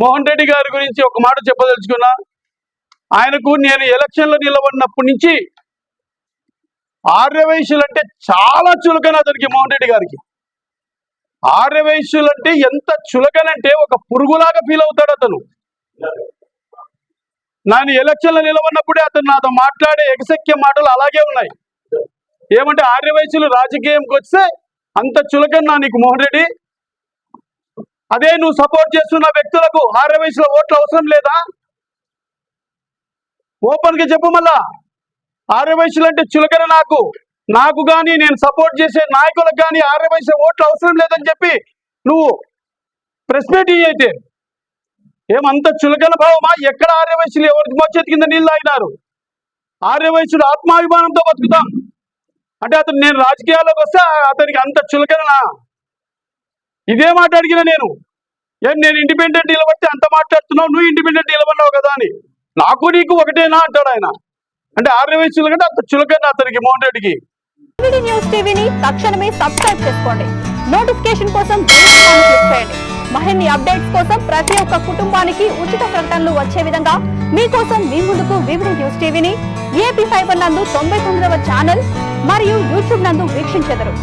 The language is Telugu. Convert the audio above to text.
మోహన్ రెడ్డి గారి గురించి ఒక మాట చెప్పదలుచుకున్నా. ఆయనకు నేను ఎలక్షన్లో నిలబడినప్పటి నుంచి ఆర్యవైశ్యులు అంటే చాలా చులకన అతనికి మోహన్ రెడ్డి గారికి. ఆర్యవైశ్యులు అంటే ఎంత చులకనంటే ఒక పురుగులాగా ఫీల్ అవుతాడు అతను. నేను ఎలక్షన్లో నిలబడినప్పుడే అతను నాతో మాట్లాడే ఎగసెక్కే మాటలు అలాగే ఉన్నాయి. ఏమంటే ఆర్యవైశ్యులు రాజకీయంకి వస్తే అంత చులకన నీకు మోహన్ రెడ్డి. అదే నువ్వు సపోర్ట్ చేస్తున్న వ్యక్తులకు ఆర్యవైశ్యుల ఓట్లు అవసరం లేదా? ఓపెన్గా చెప్పు మళ్ళా. ఆర్యవైశ్యులు అంటే చులకన నాకు. నాకు కానీ నేను సపోర్ట్ చేసే నాయకులకు కానీ ఆర్యవైశ్య ఓట్లు అవసరం లేదని చెప్పి నువ్వు ప్రెస్ మీట్ అయితే. ఏమంత చులకన భావమా? ఎక్కడ వయసులు ఎవరికి మోచేతి కింద నీళ్ళు తాగినారు ఆర్యవైశ్యుడు ఆత్మాభిమానంతో బతుకుతాం. అంటే అతను నేను రాజకీయాల్లోకి వస్తే అతనికి అంత చులకననా? ఇదే మాట అడిగిన నేను. ఏం నేను ఇండిపెండెంట్ నిలబడితే అంత మాట్లాడుతున్నావు? నువ్వు ఇండిపెండెంట్ నిలబడినావు కదా అని. నాకు నీకు ఒకటేనా అంటాడు ఆయన. అంటే ఆర్యవైశ్యులు కంటే అంత చులకన అతనికి మోహన్ రెడ్డికి. న్యూస్ టీవీని తక్షణమే సబ్స్క్రైబ్ చేసుకోండి. నోటిఫికేషన్ కోసం క్లిక్ చేయండి. మరిన్ని అప్డేట్స్ కోసం ప్రతి ఒక్క కుటుంబానికి ఉచిత ప్రకటనలు వచ్చే విధంగా మీకోసం మీ ముందుకు వివిధ న్యూస్ టీవీని ఏపీ ఫైబర్ నందు తొంభై తొమ్మిదవ ఛానల్ మరియు యూట్యూబ్ నందు వీక్షించెదరు.